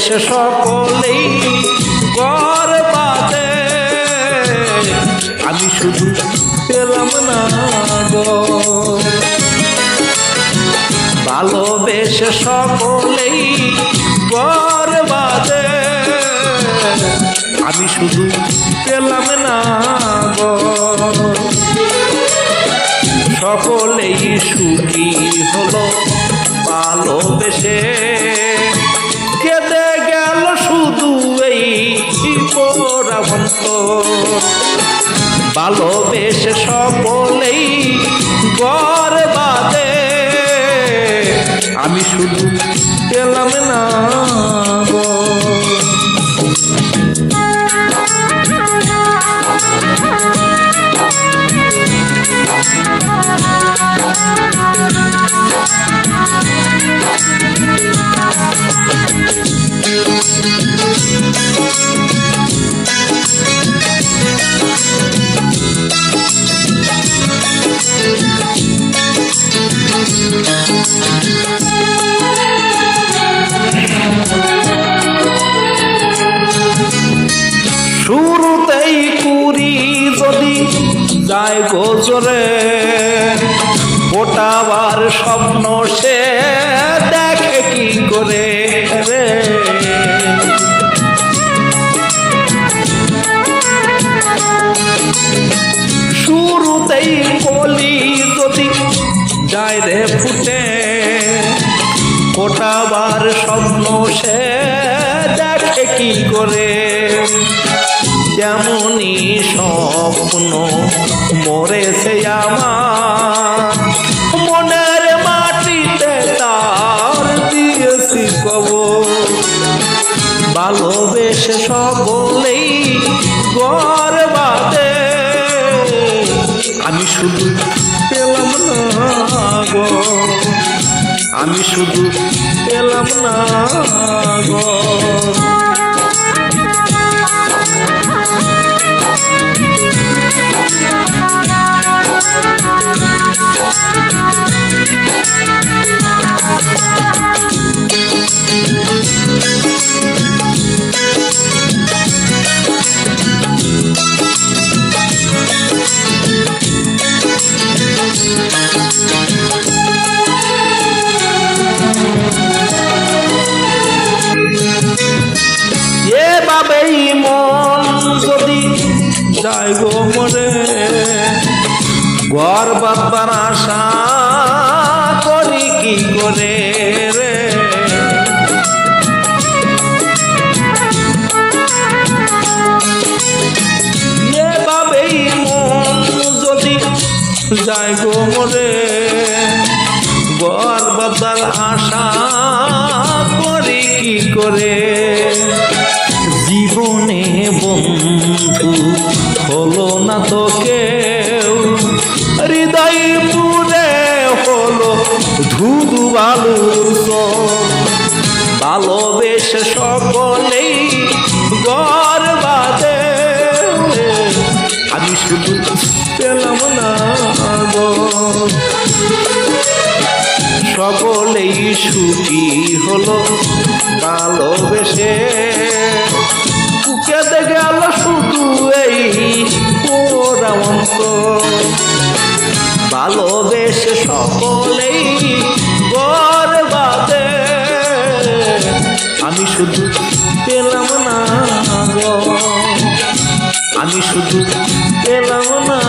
সকলেই ঘর বাদে আমি শুধু পেলাম না গো। ভালোবেসে সকলেই ঘর বাদে আমি শুধু পেলাম না গো। সকলেই সুখী হলো ভালোবেসে। ভালোবেসে সকলেই গর বাদে আমি শুধু পেলাম না গো। শুরুতেই যায় গোজরে ওটাবার স্বপ্ন সে দেখে কি করে রে? শুরুতেই কলি যদি যায় রে ফুটে, ফোটাবার স্বপ্ন সে দেখে কি করে? যেমনই স্বপ্ন মরেছে আমার। মনের মাটিতে তার দিয়েছি কবর। ভালোবেসে সকলেই গর বাদে আমি শুধু পেলাম না গো। আমি শুধু পেলাম না গো। যায় গো মরে। ঘর বাবার আশা করি কি করে রে? এভাবেই মন যদি যায় গো মরে। ঘর আশা করি কি করে? হলো না তো কেউ। হৃদয় পুরে হলো ধুধু বালুর। ভালোবেসে সকলেই গর বাদে আমি শুধু পেলাম না সকলেই সুখী হলো, ভালোবেসে ভালোবেসে সকলেই গর্বাতে আমি শুধু পেলাম না আমি শুধু পেলাম না